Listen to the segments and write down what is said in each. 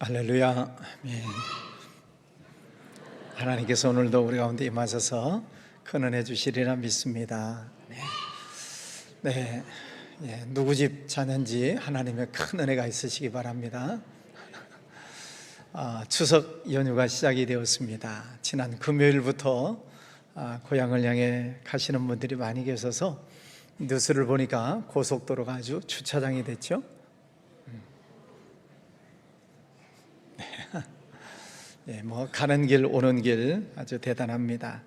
할렐루야. 아멘. 하나님께서 오늘도 우리 가운데 임하셔서 큰 은혜 주시리라 믿습니다. 네. 네. 예, 누구 집 자녀인지 하나님의 큰 은혜가 있으시기 바랍니다. 아, 추석 연휴가 시작이 되었습니다. 지난 금요일부터 아, 고향을 향해 가시는 분들이 많이 계셔서 뉴스를 보니까 고속도로가 아주 주차장이 됐죠. 예, 뭐 가는 길 오는 길 아주 대단합니다.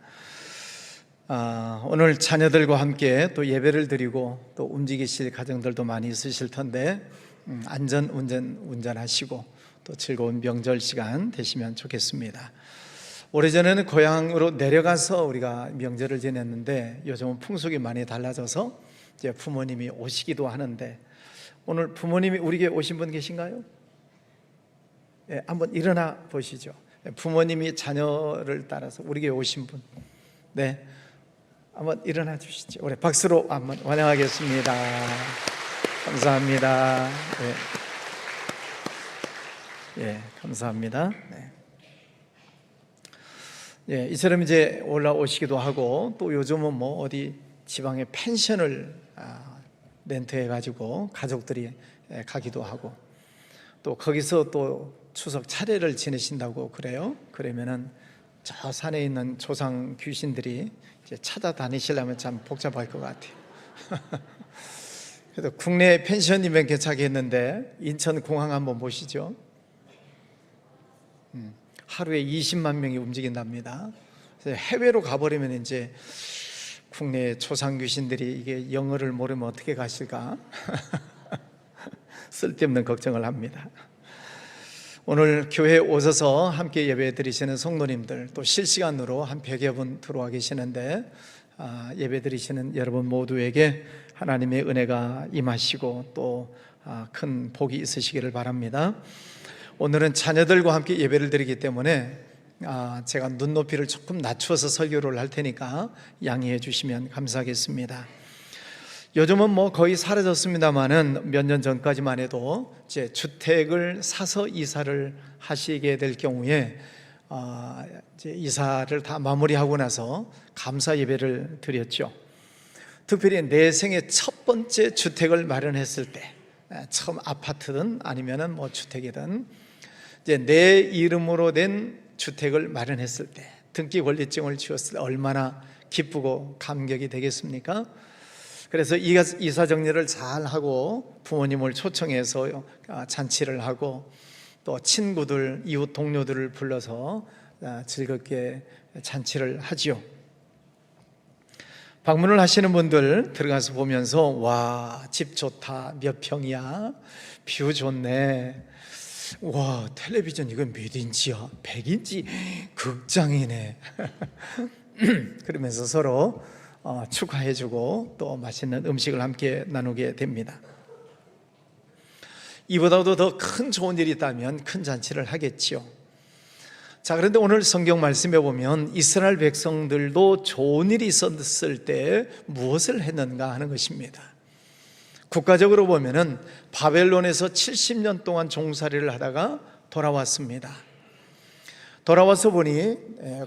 아, 오늘 자녀들과 함께 또 예배를 드리고 또 움직이실 가정들도 많이 있으실 텐데 음, 안전 운전 운전하시고 또 즐거운 명절 시간 되시면 좋겠습니다. 오래전에는 고향으로 내려가서 우리가 명절을 지냈는데 요즘은 풍속이 많이 달라져서 이제 부모님이 오시기도 하는데 오늘 부모님이 우리에게 오신 분 계신가요? 예, 한번 일어나 보시죠. 부모님이 자녀를 따라서 우리에게 오신 분. 네. 한번 일어나 주시죠. 우리 박수로 한번 환영하겠습니다. 감사합니다. 예, 예 감사합니다. 네. 예, 이처럼 이제 올라오시기도 하고 또 요즘은 뭐 어디 지방에 펜션을 아, 렌트해 가지고 가족들이 예, 가기도 하고 또 거기서 또 추석 차례를 지내신다고 그래요. 그러면은 저 산에 있는 조상 귀신들이 이제 찾아다니시려면 참 복잡할 것 같아요. 그래도 국내 펜션이면 괜찮겠는데 인천 공항 한번 보시죠. 음, 하루에 20만 명이 움직인답니다. 해외로 가버리면 이제 국내 조상 귀신들이 이게 영어를 모르면 어떻게 가실까? 쓸데없는 걱정을 합니다. 오늘 교회에 오셔서 함께 예배 드리시는 성도님들 또 실시간으로 한 100여 분 들어와 계시는데 아, 예배 드리시는 여러분 모두에게 하나님의 은혜가 임하시고 또큰 아, 복이 있으시기를 바랍니다. 오늘은 자녀들과 함께 예배를 드리기 때문에 아, 제가 눈높이를 조금 낮추어서 설교를 할 테니까 양해해 주시면 감사하겠습니다. 요즘은 뭐 거의 사라졌습니다만은 몇 년 전까지만 해도 이제 주택을 사서 이사를 하시게 될 경우에 어, 이제 이사를 다 마무리하고 나서 감사 예배를 드렸죠. 특별히 내 생의 첫 번째 주택을 마련했을 때, 처음 아파트든 아니면은 뭐 주택이든 이제 내 이름으로 된 주택을 마련했을 때, 등기 권리증을 지었을 때 얼마나 기쁘고 감격이 되겠습니까? 그래서 이사 정리를 잘 하고 부모님을 초청해서 아, 잔치를 하고 또 친구들, 이웃 동료들을 불러서 아, 즐겁게 잔치를 하지요. 방문을 하시는 분들 들어가서 보면서 와, 집 좋다. 몇 평이야? 뷰 좋네. 와, 텔레비전 이건 몇 인치야? 100인치 극장이네. 그러면서 서로 어, 축하해주고 또 맛있는 음식을 함께 나누게 됩니다. 이보다도 더 큰 좋은 일이 있다면 큰 잔치를 하겠지요. 자, 그런데 오늘 성경 말씀에 보면 이스라엘 백성들도 좋은 일이 있었을 때 무엇을 했는가 하는 것입니다. 국가적으로 보면은 바벨론에서 70년 동안 종살이를 하다가 돌아왔습니다. 돌아와서 보니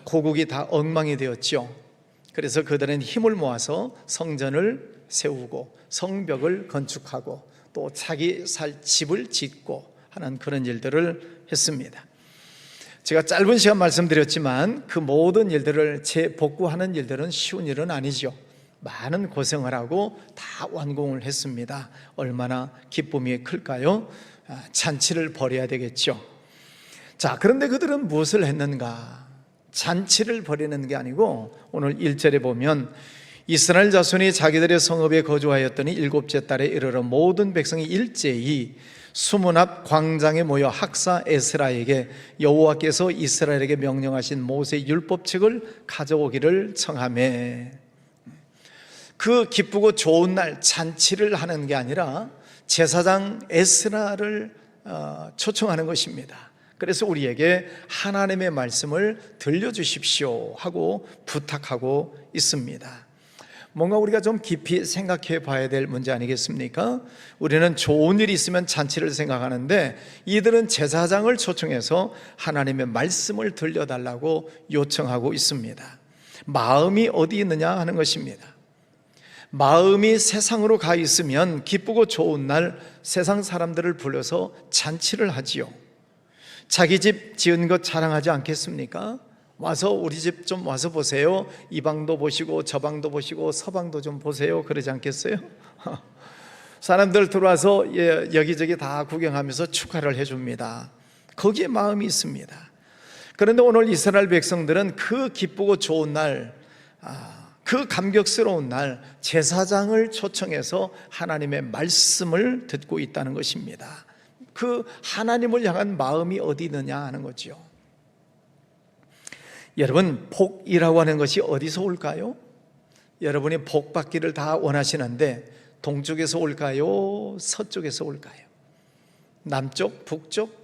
고국이 다 엉망이 되었죠. 그래서 그들은 힘을 모아서 성전을 세우고 성벽을 건축하고 또 자기 살 집을 짓고 하는 그런 일들을 했습니다. 제가 짧은 시간 말씀드렸지만 그 모든 일들을 재복구하는 일들은 쉬운 일은 아니죠. 많은 고생을 하고 다 완공을 했습니다. 얼마나 기쁨이 클까요? 아, 잔치를 벌여야 되겠죠. 자, 그런데 그들은 무엇을 했는가? 잔치를 벌이는 게 아니고 오늘 1절에 보면 이스라엘 자손이 자기들의 성읍에 거주하였더니 일곱째 달에 이르러 모든 백성이 일제히 수문 앞 광장에 모여 학사 에스라에게 여호와께서 이스라엘에게 명령하신 모세 율법책을 가져오기를 청하매 그 기쁘고 좋은 날 잔치를 하는 게 아니라 제사장 에스라를 어, 초청하는 것입니다. 그래서 우리에게 하나님의 말씀을 들려주십시오 하고 부탁하고 있습니다. 뭔가 우리가 좀 깊이 생각해 봐야 될 문제 아니겠습니까? 우리는 좋은 일이 있으면 잔치를 생각하는데 이들은 제사장을 초청해서 하나님의 말씀을 들려달라고 요청하고 있습니다. 마음이 어디 있느냐 하는 것입니다. 마음이 세상으로 가 있으면 기쁘고 좋은 날 세상 사람들을 불러서 잔치를 하지요. 자기 집 지은 것 자랑하지 않겠습니까? 와서 우리 집 좀 와서 보세요. 이 방도 보시고 저 방도 보시고 서방도 좀 보세요. 그러지 않겠어요? 사람들 들어와서 예, 여기저기 다 구경하면서 축하를 해줍니다. 거기에 마음이 있습니다. 그런데 오늘 이스라엘 백성들은 그 기쁘고 좋은 날, 아, 그 감격스러운 날 제사장을 초청해서 하나님의 말씀을 듣고 있다는 것입니다. 그 하나님을 향한 마음이 어디 있느냐 하는 거죠. 여러분, 복이라고 하는 것이 어디서 올까요? 여러분이 복 받기를 다 원하시는데 동쪽에서 올까요? 서쪽에서 올까요? 남쪽, 북쪽?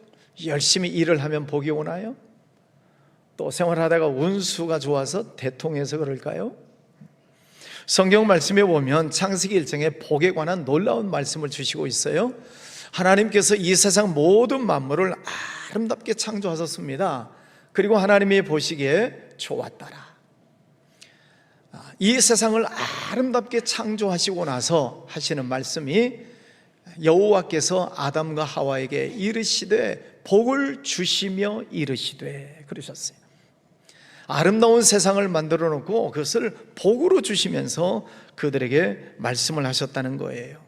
열심히 일을 하면 복이 오나요? 또 생활하다가 운수가 좋아서 대통에서 그럴까요? 성경 말씀에 보면 창세기 1장에 복에 관한 놀라운 말씀을 주시고 있어요. 하나님께서 이 세상 모든 만물을 아름답게 창조하셨습니다. 그리고 하나님이 보시기에 좋았더라. 아, 이 세상을 아름답게 창조하시고 나서 하시는 말씀이 여호와께서 아담과 하와에게 이르시되 복을 주시며 이르시되 그러셨어요. 아름다운 세상을 만들어 놓고 그것을 복으로 주시면서 그들에게 말씀을 하셨다는 거예요.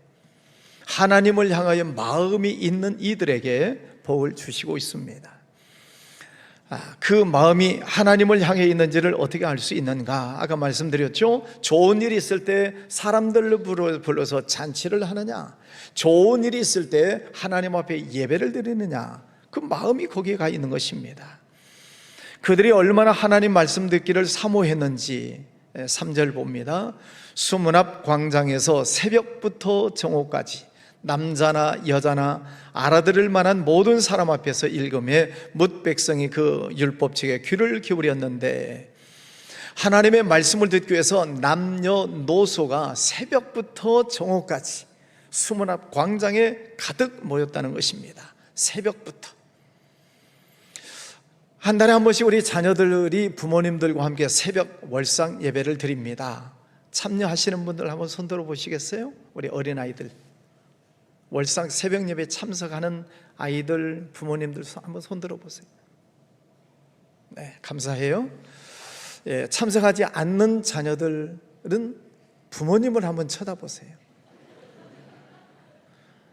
하나님을 향하여 마음이 있는 이들에게 복을 주시고 있습니다. 아, 그 마음이 하나님을 향해 있는지를 어떻게 알 수 있는가? 아까 말씀드렸죠. 좋은 일이 있을 때 사람들을 불러서 잔치를 하느냐? 좋은 일이 있을 때 하나님 앞에 예배를 드리느냐? 그 마음이 거기에 가 있는 것입니다. 그들이 얼마나 하나님 말씀 듣기를 사모했는지 3절 봅니다. 수문 앞 광장에서 새벽부터 정오까지 남자나 여자나 알아들을 만한 모든 사람 앞에서 읽음에 뭇 백성이 그 율법책에 귀를 기울였는데 하나님의 말씀을 듣기 위해서 남녀노소가 새벽부터 정오까지 수문 앞 광장에 가득 모였다는 것입니다. 새벽부터. 한 달에 한 번씩 우리 자녀들이 부모님들과 함께 새벽 월상 예배를 드립니다. 참여하시는 분들 한번 손들어 보시겠어요? 우리 어린아이들. 월상 새벽 예배 참석하는 아이들, 부모님들 한번 손들어 보세요. 네, 감사해요. 예, 참석하지 않는 자녀들은 부모님을 한번 쳐다보세요.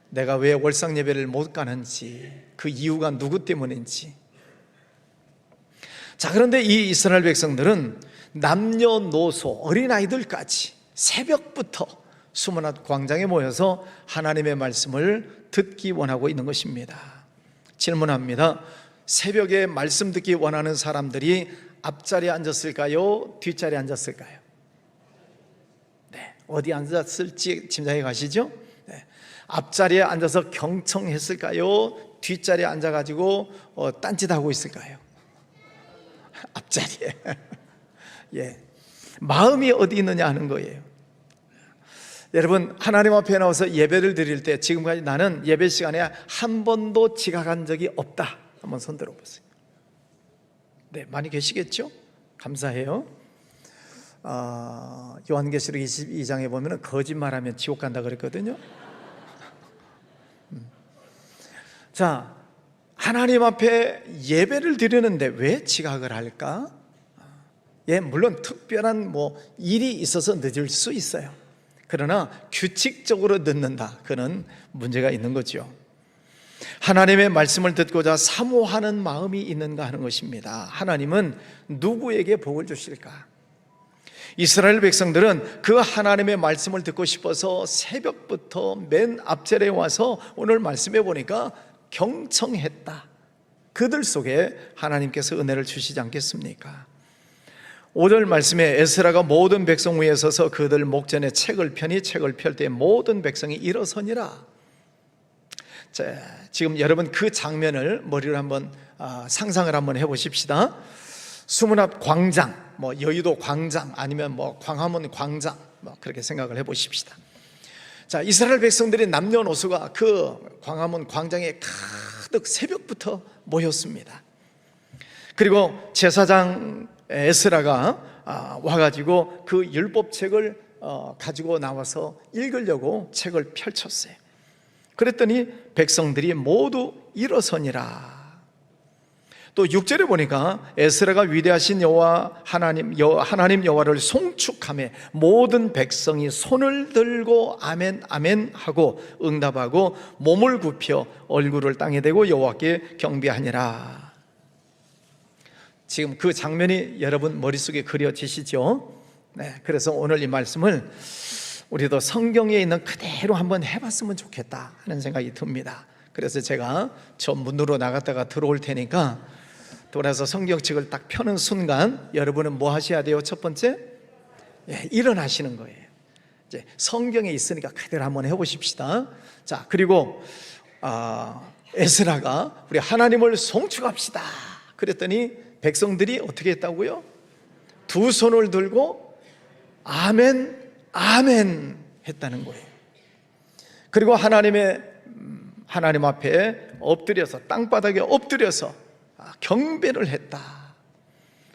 내가 왜 월상 예배를 못 가는지, 그 이유가 누구 때문인지. 자, 그런데 이 이스라엘 백성들은 남녀노소, 어린아이들까지 새벽부터 수문앞 광장에 모여서 하나님의 말씀을 듣기 원하고 있는 것입니다. 질문합니다. 새벽에 말씀 듣기 원하는 사람들이 앞자리에 앉았을까요? 뒷자리에 앉았을까요? 네, 어디 앉았을지 짐작해 가시죠? 네, 앞자리에 앉아서 경청했을까요? 뒷자리에 앉아가지고 어, 딴짓하고 있을까요? 앞자리에. 예. 마음이 어디 있느냐 하는 거예요. 여러분, 하나님 앞에 나와서 예배를 드릴 때 지금까지 나는 예배 시간에 한 번도 지각한 적이 없다. 한번 손 들어 보세요. 네, 많이 계시겠죠? 감사해요. 어, 요한계시록 22장에 보면 거짓말하면 지옥 간다 그랬거든요. 음. 자, 하나님 앞에 예배를 드리는데 왜 지각을 할까? 예, 물론 특별한 뭐 일이 있어서 늦을 수 있어요. 그러나 규칙적으로 늦는다. 그는 문제가 있는 거죠. 하나님의 말씀을 듣고자 사모하는 마음이 있는가 하는 것입니다. 하나님은 누구에게 복을 주실까? 이스라엘 백성들은 그 하나님의 말씀을 듣고 싶어서 새벽부터 맨 앞절에 와서 오늘 말씀해 보니까 경청했다. 그들 속에 하나님께서 은혜를 주시지 않겠습니까? 5절 말씀에 에스라가 모든 백성 위에 서서 그들 목전에 책을 펴니 책을 펼 때 모든 백성이 일어서니라. 자, 지금 여러분 그 장면을 머리로 한번 아, 상상을 한번 해보십시다. 수문 앞 광장, 뭐 여의도 광장 아니면 뭐 광화문 광장 뭐 그렇게 생각을 해 보십시다. 자, 이스라엘 백성들이 남녀노소가 그 광화문 광장에 가득 새벽부터 모였습니다. 그리고 제사장 에스라가 아, 와가지고 그 율법책을 어, 가지고 나와서 읽으려고 책을 펼쳤어요. 그랬더니 백성들이 모두 일어서니라. 또 6절에 보니까 에스라가 위대하신 여호와 하나님 여 하나님 여호와를 송축함에 모든 백성이 손을 들고 아멘 아멘 하고 응답하고 몸을 굽혀 얼굴을 땅에 대고 여호와께 경배하니라. 지금 그 장면이 여러분 머릿속에 그려지시죠? 네, 그래서 오늘 이 말씀을 우리도 성경에 있는 그대로 한번 해봤으면 좋겠다 하는 생각이 듭니다. 그래서 제가 저 문으로 나갔다가 들어올 테니까 돌아서 성경책을 딱 펴는 순간 여러분은 뭐 하셔야 돼요? 첫 번째, 예, 일어나시는 거예요. 이제 성경에 있으니까 그대로 한번 해보십시다. 자, 그리고 아, 에스라가 우리 하나님을 송축합시다. 그랬더니 백성들이 어떻게 했다고요? 두 손을 들고 아멘, 아멘 했다는 거예요. 그리고 하나님의 음, 하나님 앞에 엎드려서 땅바닥에 엎드려서 아, 경배를 했다.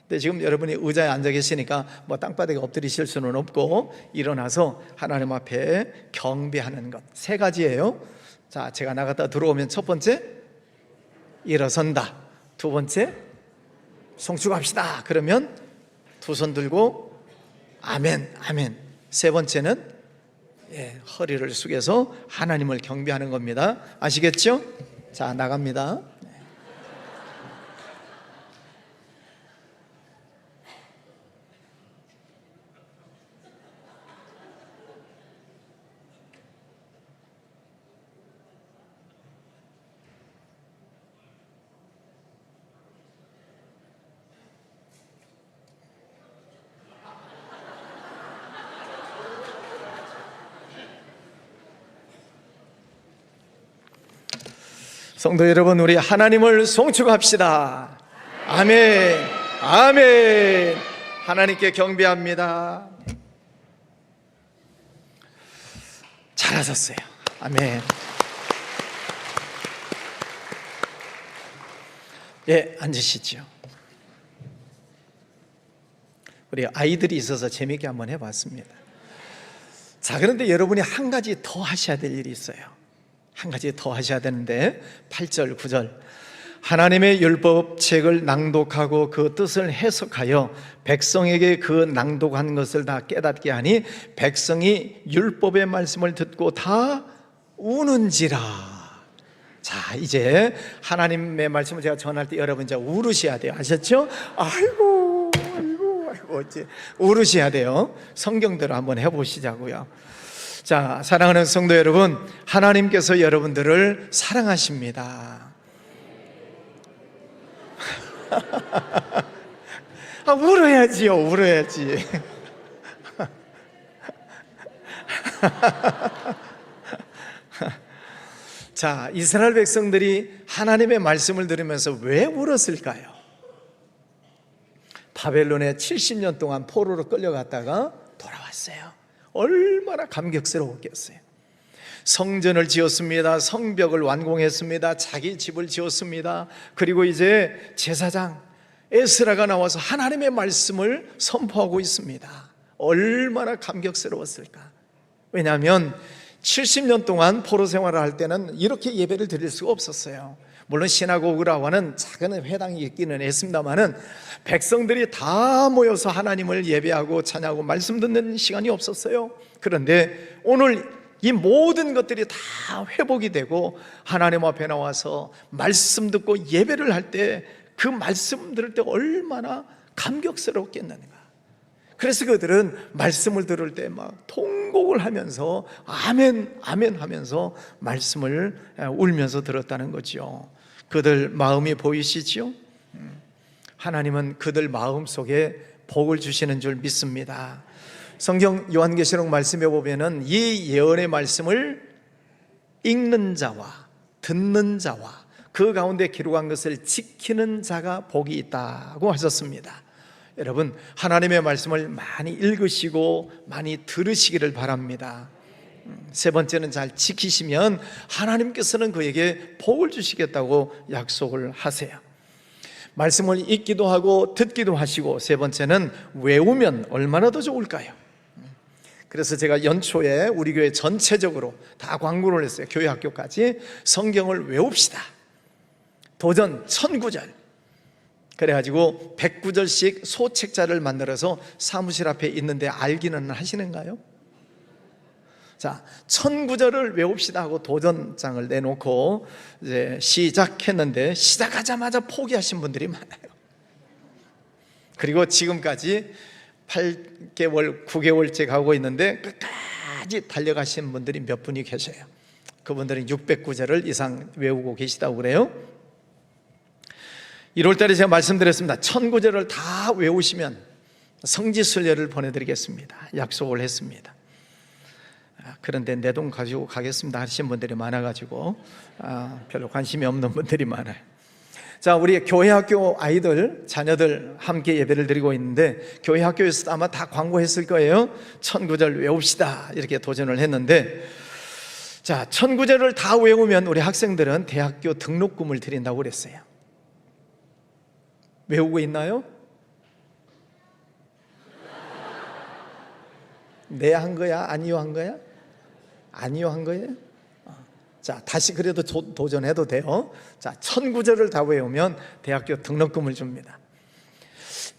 근데 지금 여러분이 의자에 앉아 계시니까 뭐 땅바닥에 엎드리실 수는 없고 일어나서 하나님 앞에 경배하는 것 세 가지예요. 자, 제가 나갔다 들어오면 첫 번째 일어선다. 두 번째 송축합시다. 그러면 두 손 들고 아멘, 아멘. 세 번째는 예, 허리를 숙여서 하나님을 경배하는 겁니다. 아시겠죠? 자, 나갑니다. 성도 여러분, 우리 하나님을 송축합시다. 아멘. 아멘. 하나님께 경배합니다. 잘하셨어요. 아멘. 예, 앉으시죠. 우리 아이들이 있어서 재미있게 한번 해봤습니다. 자, 그런데 여러분이 한 가지 더 하셔야 될 일이 있어요. 한 가지 더 하셔야 되는데 8절 9절. 하나님의 율법책을 낭독하고 그 뜻을 해석하여 백성에게 그 낭독한 것을 다 깨닫게 하니 백성이 율법의 말씀을 듣고 다 우는지라. 자 이제 하나님의 말씀을 제가 전할 때 여러분 이제 울으셔야 돼요. 아셨죠? 아이고 아이고 아이고. 이제 울으셔야 돼요. 성경대로 한번 해보시자고요 자, 사랑하는 성도 여러분, 하나님께서 여러분들을 사랑하십니다. 아, 울어야지요, 울어야지. 자, 이스라엘 백성들이 하나님의 말씀을 들으면서 왜 울었을까요? 바벨론에 70년 동안 포로로 끌려갔다가 돌아왔어요. 얼마나 감격스러웠겠어요. 성전을 지었습니다. 성벽을 완공했습니다. 자기 집을 지었습니다. 그리고 이제 제사장 에스라가 나와서 하나님의 말씀을 선포하고 있습니다. 얼마나 감격스러웠을까? 왜냐하면 70년 동안 포로 생활을 할 때는 이렇게 예배를 드릴 수가 없었어요. 물론 시나고그라고는 작은 회당이 있기는 했습니다만은 백성들이 다 모여서 하나님을 예배하고 찬양하고 말씀 듣는 시간이 없었어요. 그런데 오늘 이 모든 것들이 다 회복이 되고 하나님 앞에 나와서 말씀 듣고 예배를 할 때 그 말씀 들을 때 얼마나 감격스럽겠는가. 그래서 그들은 말씀을 들을 때 막 통곡을 하면서 아멘, 아멘 하면서 말씀을 울면서 들었다는 거죠. 그들 마음이 보이시지요? 하나님은 그들 마음 속에 복을 주시는 줄 믿습니다. 성경 요한계시록 말씀에 보면은 이 예언의 말씀을 읽는 자와 듣는 자와 그그 가운데 기록한 것을 지키는 자가 복이 있다고 하셨습니다. 여러분 하나님의 말씀을 많이 읽으시고 많이 들으시기를 바랍니다. 음, 세 번째는 잘 지키시면 하나님께서는 그에게 복을 주시겠다고 약속을 하세요. 말씀을 읽기도 하고 듣기도 하시고 세 번째는 외우면 얼마나 더 좋을까요? 그래서 제가 연초에 우리 교회 전체적으로 다 광고를 했어요. 교회 학교까지 성경을 외웁시다. 도전 천구절. 그래가지고 109절씩 소책자를 만들어서 사무실 앞에 있는데 알기는 하시는가요? 자, 천구절을 외웁시다 하고 도전장을 내놓고 이제 시작했는데 시작하자마자 포기하신 분들이 많아요. 그리고 지금까지 8개월, 9개월째 가고 있는데 끝까지 달려가신 분들이 몇 분이 계셔요. 그분들은 609절을 이상 외우고 계시다고 그래요. 1월 달에 제가 말씀드렸습니다. 천구절을 다 외우시면 성지순례를 보내드리겠습니다. 약속을 했습니다. 아, 그런데 내 돈 가지고 가겠습니다 하신 분들이 많아가지고 아, 별로 관심이 없는 분들이 많아요. 자, 우리 교회 학교 아이들, 자녀들 함께 예배를 드리고 있는데 교회 학교에서도 아마 다 광고했을 거예요. 천구절 외웁시다 이렇게 도전을 했는데 자, 천구절을 다 외우면 우리 학생들은 대학교 등록금을 드린다고 그랬어요. 외우고 있나요? 네한 거야? 아니요 한 거야? 아니요 한 거예요? 어. 자, 다시 그래도 도, 도전해도 돼요. 자, 천구절을 다 외우면 대학교 등록금을 줍니다.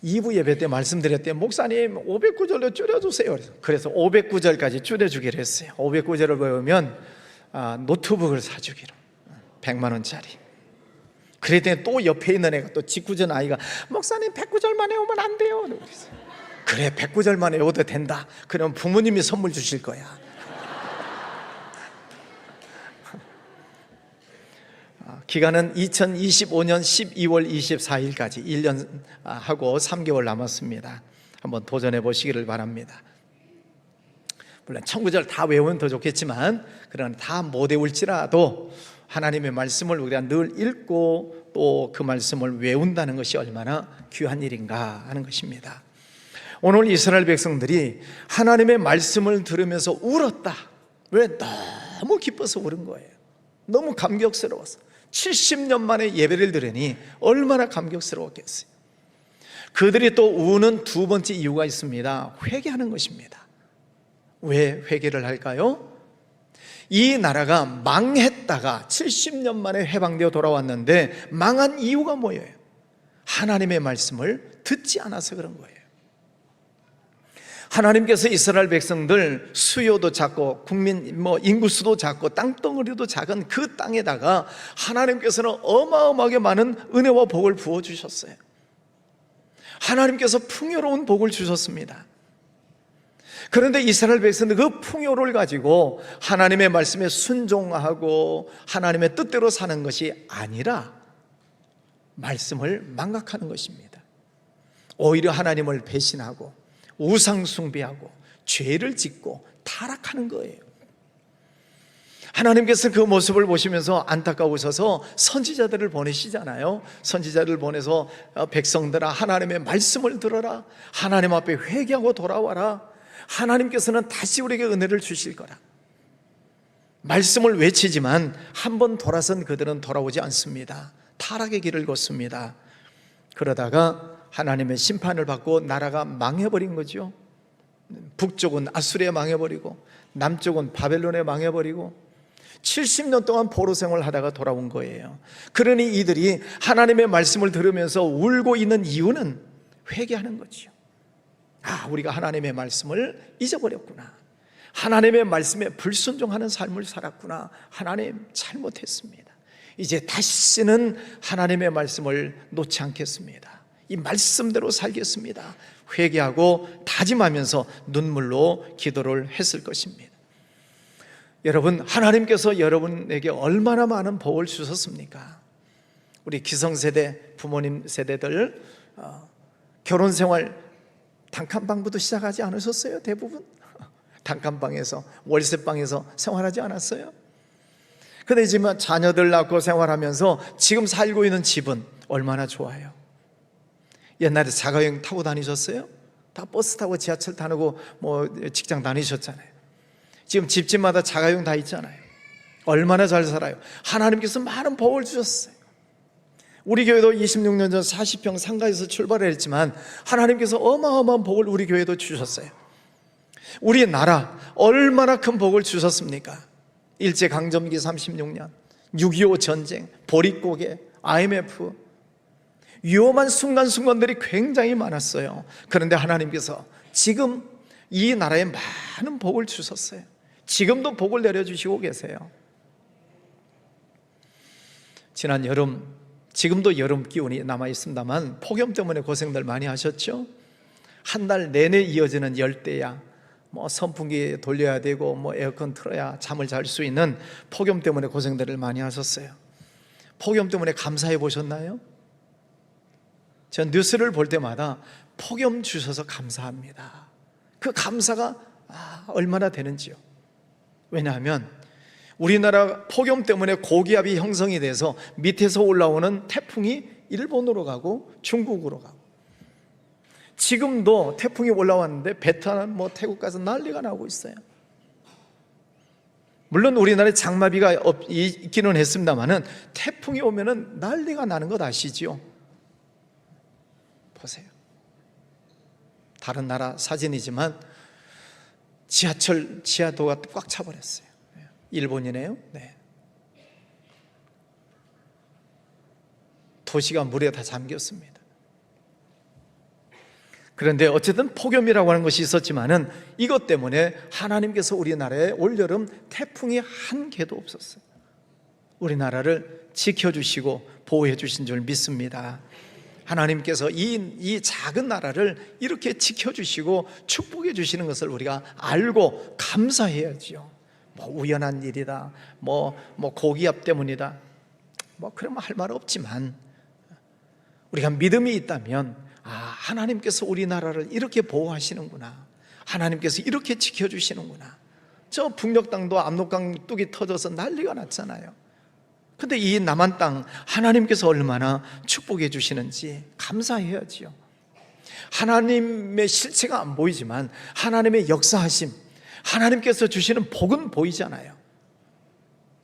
2부 예배 때 말씀드렸대요. 목사님, 509절로 줄여주세요. 그래서 509절까지 줄여주기로 했어요. 509절을 외우면 아, 노트북을 사주기로. 100만 원짜리. 그랬더니 또 옆에 있는 애가 또 직구전 아이가 목사님 109절만 외우면 안 돼요. 그래, 109절만 외워도 된다. 그럼 부모님이 선물 주실 거야. 기간은 2025년 12월 24일까지 1년 하고 3개월 남았습니다. 한번 도전해 보시기를 바랍니다. 물론 청구절 다 외우면 더 좋겠지만 그러나 다 못 외울지라도 하나님의 말씀을 우리가 늘 읽고 또 그 말씀을 외운다는 것이 얼마나 귀한 일인가 하는 것입니다. 오늘 이스라엘 백성들이 하나님의 말씀을 들으면서 울었다. 왜? 너무 기뻐서 울은 거예요. 너무 감격스러워서. 70년 만에 예배를 드리니 얼마나 감격스러웠겠어요. 그들이 또 우는 두 번째 이유가 있습니다. 회개하는 것입니다. 왜 회개를 할까요? 이 나라가 망했다가 70년 만에 해방되어 돌아왔는데 망한 이유가 뭐예요? 하나님의 말씀을 듣지 않아서 그런 거예요. 하나님께서 이스라엘 백성들 수요도 작고 국민 뭐 인구수도 작고 땅덩어리도 작은 그 땅에다가 하나님께서는 어마어마하게 많은 은혜와 복을 부어 주셨어요. 하나님께서 풍요로운 복을 주셨습니다. 그런데 이스라엘 백성들 그 풍요를 가지고 하나님의 말씀에 순종하고 하나님의 뜻대로 사는 것이 아니라 말씀을 망각하는 것입니다. 오히려 하나님을 배신하고 우상 숭배하고 죄를 짓고 타락하는 거예요. 하나님께서 그 모습을 보시면서 안타까우셔서 선지자들을 보내시잖아요. 선지자를 보내서 어, 백성들아 하나님의 말씀을 들어라. 하나님 앞에 회개하고 돌아와라. 하나님께서는 다시 우리에게 은혜를 주실 거라. 말씀을 외치지만 한 번 돌아선 그들은 돌아오지 않습니다. 타락의 길을 걷습니다. 그러다가 하나님의 심판을 받고 나라가 망해버린 거죠. 북쪽은 아수리에 망해버리고 남쪽은 바벨론에 망해버리고 70년 동안 포로 생활을 하다가 돌아온 거예요. 그러니 이들이 하나님의 말씀을 들으면서 울고 있는 이유는 회개하는 거지요. 아, 우리가 하나님의 말씀을 잊어버렸구나. 하나님의 말씀에 불순종하는 삶을 살았구나. 하나님 잘못했습니다. 이제 다시는 하나님의 말씀을 놓지 않겠습니다. 이 말씀대로 살겠습니다. 회개하고 다짐하면서 눈물로 기도를 했을 것입니다. 여러분, 하나님께서 여러분에게 얼마나 많은 복을 주셨습니까? 우리 기성세대, 부모님 세대들, 어, 결혼 생활 단칸방부터 시작하지 않으셨어요? 대부분? 단칸방에서, 월세방에서 생활하지 않았어요? 근데 지금 자녀들 낳고 생활하면서 지금 살고 있는 집은 얼마나 좋아요. 옛날에 자가용 타고 다니셨어요? 다 버스 타고 지하철 타고 뭐 직장 다니셨잖아요. 지금 집집마다 자가용 다 있잖아요. 얼마나 잘 살아요. 하나님께서 많은 복을 주셨어요. 우리 교회도 26년 전 40평 상가에서 출발을 했지만 하나님께서 어마어마한 복을 우리 교회도 주셨어요. 우리 나라 얼마나 큰 복을 주셨습니까? 일제 강점기 36년, 6.25 전쟁, 보릿고개, IMF 위험한 순간순간들이 굉장히 많았어요. 그런데 하나님께서 지금 이 나라에 많은 복을 주셨어요. 지금도 복을 내려주시고 계세요. 지난 여름, 지금도 여름 기운이 남아 있습니다만 폭염 때문에 고생들 많이 하셨죠? 한 달 내내 이어지는 열대야, 뭐 선풍기 돌려야 되고 뭐 에어컨 틀어야 잠을 잘 수 있는 폭염 때문에 고생들을 많이 하셨어요. 폭염 때문에 감사해 보셨나요? 전 뉴스를 볼 때마다 폭염 주셔서 감사합니다. 그 감사가 아, 얼마나 되는지요. 왜냐하면 우리나라 폭염 때문에 고기압이 형성이 돼서 밑에서 올라오는 태풍이 일본으로 가고 중국으로 가고 지금도 태풍이 올라왔는데 베트남 뭐 태국 가서 난리가 나고 있어요. 물론 우리나라에 장마비가 없- 있기는 했습니다만은 태풍이 오면은 난리가 나는 것 아시지요? 보세요. 다른 나라 사진이지만 지하철 지하도가 꽉 차버렸어요. 일본이네요. 네. 도시가 물에 다 잠겼습니다. 그런데 어쨌든 폭염이라고 하는 것이 있었지만은 이것 때문에 하나님께서 우리나라에 올여름 태풍이 한 개도 없었어요. 우리나라를 지켜주시고 보호해 주신 줄 믿습니다. 하나님께서 이, 이 작은 나라를 이렇게 지켜주시고 축복해 주시는 것을 우리가 알고 감사해야지요. 뭐 우연한 일이다, 뭐, 뭐 고기압 때문이다, 뭐 그러면 할 말 없지만 우리가 믿음이 있다면 아 하나님께서 우리나라를 이렇게 보호하시는구나, 하나님께서 이렇게 지켜주시는구나. 저 북녘 땅도 압록강 뚝이 터져서 난리가 났잖아요. 근데 이 남한 땅 하나님께서 얼마나 축복해 주시는지 감사해야지요. 하나님의 실체가 안 보이지만 하나님의 역사하심, 하나님께서 주시는 복은 보이잖아요.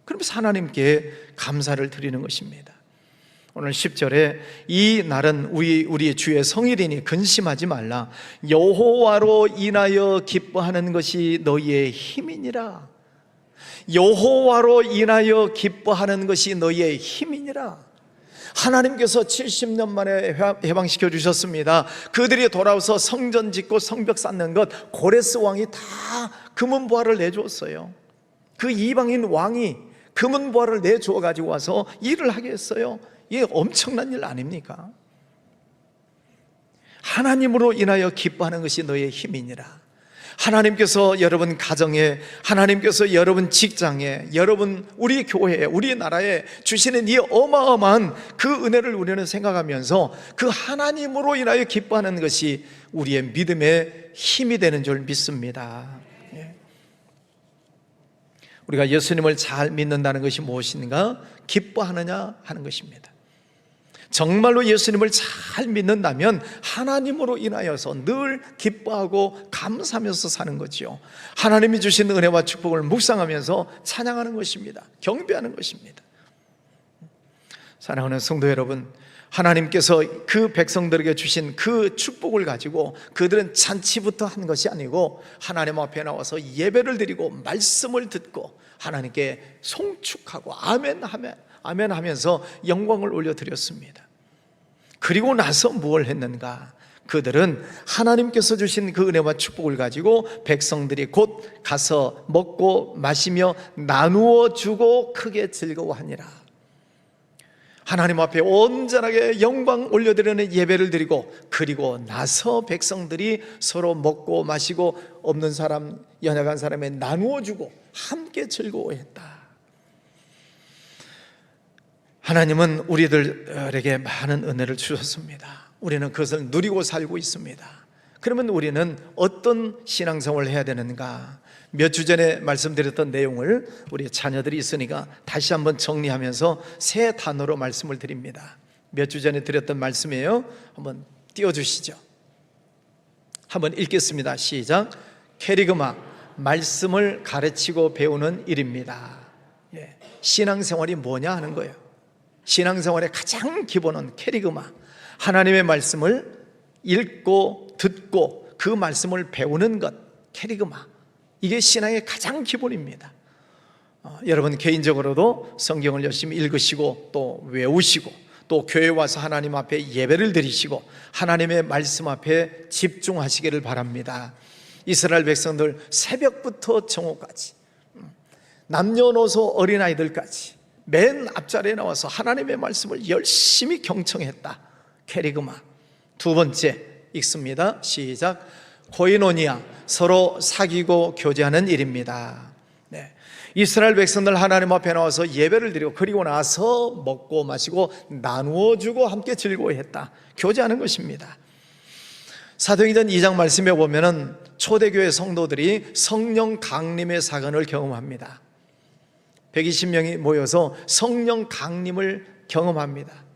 그러면서 하나님께 감사를 드리는 것입니다. 오늘 10절에 이 날은 우리 우리 주의 성일이니 근심하지 말라. 여호와로 인하여 기뻐하는 것이 너희의 힘이니라. 여호와로 인하여 기뻐하는 것이 너희의 힘이니라. 하나님께서 70년 만에 해방시켜 주셨습니다. 그들이 돌아와서 성전 짓고 성벽 쌓는 것 고레스 왕이 다 금은 보화를 내주었어요. 그 이방인 왕이 금은 보화를 내주어 가지고 와서 일을 하게 했어요. 이게 엄청난 일 아닙니까? 하나님으로 인하여 기뻐하는 것이 너의 힘이니라. 하나님께서 여러분 가정에, 하나님께서 여러분 직장에, 여러분 우리 교회에, 우리 나라에 주시는 이 어마어마한 그 은혜를 우리는 생각하면서 그 하나님으로 인하여 기뻐하는 것이 우리의 믿음의 힘이 되는 줄 믿습니다. 예. 우리가 예수님을 잘 믿는다는 것이 무엇인가? 기뻐하느냐 하는 것입니다. 정말로 예수님을 잘 믿는다면 하나님으로 인하여서 늘 기뻐하고 감사하면서 사는 거지요. 하나님이 주신 은혜와 축복을 묵상하면서 찬양하는 것입니다. 경배하는 것입니다. 사랑하는 성도 여러분, 하나님께서 그 백성들에게 주신 그 축복을 가지고 그들은 잔치부터 한 것이 아니고 하나님 앞에 나와서 예배를 드리고 말씀을 듣고 하나님께 송축하고 아멘 하면 아멘 하면서 영광을 올려드렸습니다. 그리고 나서 무엇을 했는가? 그들은 하나님께서 주신 그 은혜와 축복을 가지고 백성들이 곧 가서 먹고 마시며 나누어 주고 크게 즐거워하니라. 하나님 앞에 온전하게 영광 올려드리는 예배를 드리고 그리고 나서 백성들이 서로 먹고 마시고 없는 사람 연약한 사람에 나누어 주고 함께 즐거워했다. 하나님은 우리들에게 많은 은혜를 주셨습니다. 우리는 그것을 누리고 살고 있습니다. 그러면 우리는 어떤 신앙생활을 해야 되는가? 몇 주 전에 말씀드렸던 내용을 우리 자녀들이 있으니까 다시 한번 정리하면서 새 단어로 말씀을 드립니다. 몇 주 전에 드렸던 말씀이에요. 한번 띄워주시죠. 한번 읽겠습니다. 시작. 캐리그마 말씀을 가르치고 배우는 일입니다. 예. 신앙생활이 뭐냐 하는 거예요. 신앙생활의 가장 기본은 캐리그마 하나님의 말씀을 읽고 듣고 그 말씀을 배우는 것 캐리그마 이게 신앙의 가장 기본입니다. 어, 여러분 개인적으로도 성경을 열심히 읽으시고 또 외우시고 또 교회 와서 하나님 앞에 예배를 드리시고 하나님의 말씀 앞에 집중하시기를 바랍니다. 이스라엘 백성들 새벽부터 정오까지 음, 남녀노소 어린아이들까지 맨 앞자리에 나와서 하나님의 말씀을 열심히 경청했다. 캐리그마. 두 번째 읽습니다. 시작. 코이노니아 서로 사귀고 교제하는 일입니다. 네. 이스라엘 백성들 하나님 앞에 나와서 예배를 드리고 그리고 나서 먹고 마시고 나누어 주고 함께 즐거워했다. 교제하는 것입니다. 사도행전 2장 말씀에 보면은 초대교회 성도들이 성령 강림의 사건을 경험합니다. 120명이 모여서 성령 강림을 경험합니다.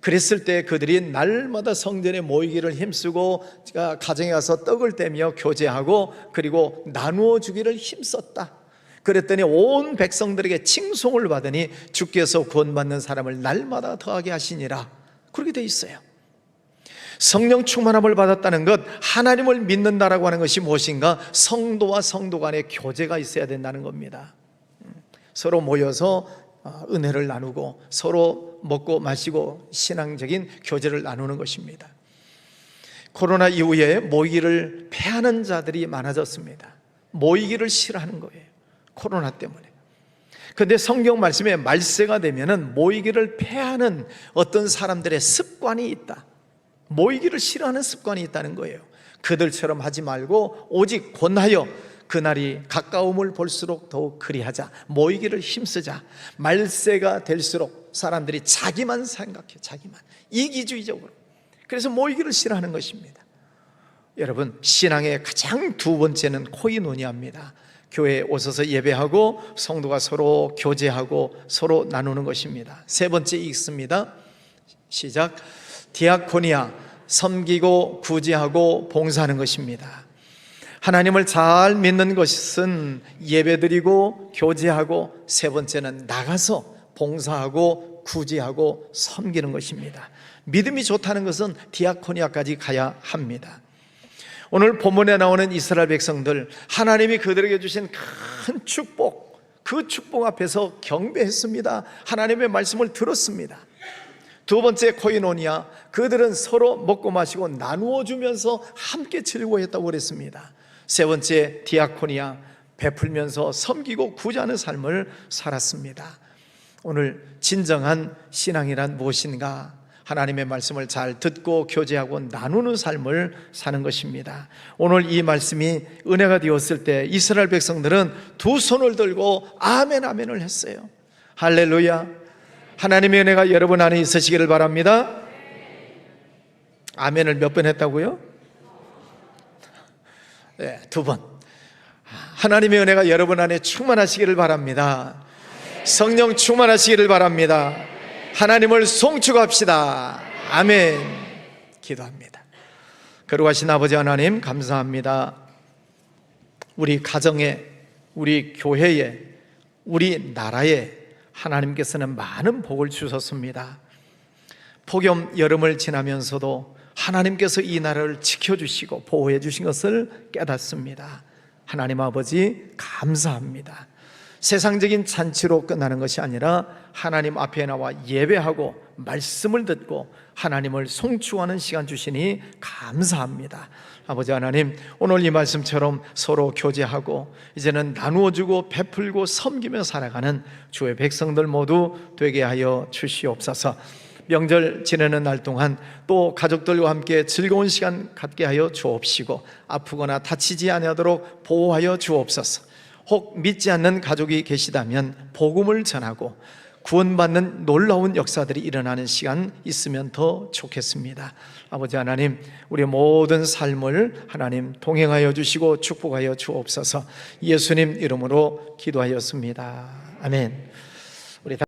그랬을 때 그들이 날마다 성전에 모이기를 힘쓰고 가정에 가서 떡을 떼며 교제하고 그리고 나누어 주기를 힘썼다. 그랬더니 온 백성들에게 칭송을 받으니 주께서 구원받는 사람을 날마다 더하게 하시니라. 그렇게 돼 있어요. 성령 충만함을 받았다는 것, 하나님을 믿는다라고 하는 것이 무엇인가? 성도와 성도 간의 교제가 있어야 된다는 겁니다. 서로 모여서 어, 은혜를 나누고 서로 먹고 마시고 신앙적인 교제를 나누는 것입니다. 코로나 이후에 모이기를 패하는 자들이 많아졌습니다. 모이기를 싫어하는 거예요. 코로나 때문에. 근데 성경 말씀에 말세가 되면은 모이기를 패하는 어떤 사람들의 습관이 있다. 모이기를 싫어하는 습관이 있다는 거예요. 그들처럼 하지 말고 오직 권하여 그날이 가까움을 볼수록 더욱 그리하자. 모이기를 힘쓰자. 말세가 될수록 사람들이 자기만 생각해, 자기만. 이기주의적으로. 그래서 모이기를 싫어하는 것입니다. 여러분, 신앙의 가장 두 번째는 코이노니아입니다. 교회에 오셔서 예배하고 성도가 서로 교제하고 서로 나누는 것입니다. 세 번째 읽습니다. 시작. 디아코니아 섬기고 구제하고 봉사하는 것입니다. 하나님을 잘 믿는 것은 예배드리고 교제하고 세 번째는 나가서 봉사하고 구제하고 섬기는 것입니다. 믿음이 좋다는 것은 디아코니아까지 가야 합니다. 오늘 본문에 나오는 이스라엘 백성들 하나님이 그들에게 주신 큰 축복 그 축복 앞에서 경배했습니다. 하나님의 말씀을 들었습니다. 두 번째 코이노니아 그들은 서로 먹고 마시고 나누어 주면서 함께 즐거워했다고 그랬습니다. 세 번째 디아코니아 베풀면서 섬기고 구제하는 삶을 살았습니다. 오늘 진정한 신앙이란 무엇인가? 하나님의 말씀을 잘 듣고 교제하고 나누는 삶을 사는 것입니다. 오늘 이 말씀이 은혜가 되었을 때 이스라엘 백성들은 두 손을 들고 아멘 아멘을 했어요. 할렐루야. 하나님의 은혜가 여러분 안에 있으시기를 바랍니다. 아멘을 몇 번 했다고요? 네, 두 번. 하나님의 은혜가 여러분 안에 충만하시기를 바랍니다. 성령 충만하시기를 바랍니다. 하나님을 송축합시다. 아멘. 기도합니다. 거룩하신 아버지 하나님 감사합니다. 우리 가정에, 우리 교회에, 우리 나라에 하나님께서는 많은 복을 주셨습니다. 폭염 여름을 지나면서도 하나님께서 이 나라를 지켜주시고 보호해 주신 것을 깨닫습니다. 하나님 아버지 감사합니다. 세상적인 잔치로 끝나는 것이 아니라 하나님 앞에 나와 예배하고 말씀을 듣고 하나님을 송축하는 시간 주시니 감사합니다. 아버지 하나님, 오늘 이 말씀처럼 서로 교제하고 이제는 나누어 주고 베풀고 섬기며 살아가는 주의 백성들 모두 되게 하여 주시옵소서. 명절 지내는 날 동안 또 가족들과 함께 즐거운 시간 갖게 하여 주옵시고 아프거나 다치지 아니하도록 보호하여 주옵소서. 혹 믿지 않는 가족이 계시다면 복음을 전하고 구원받는 놀라운 역사들이 일어나는 시간 있으면 더 좋겠습니다. 아버지 하나님, 우리 모든 삶을 하나님 동행하여 주시고 축복하여 주옵소서. 예수님 이름으로 기도하였습니다. 아멘.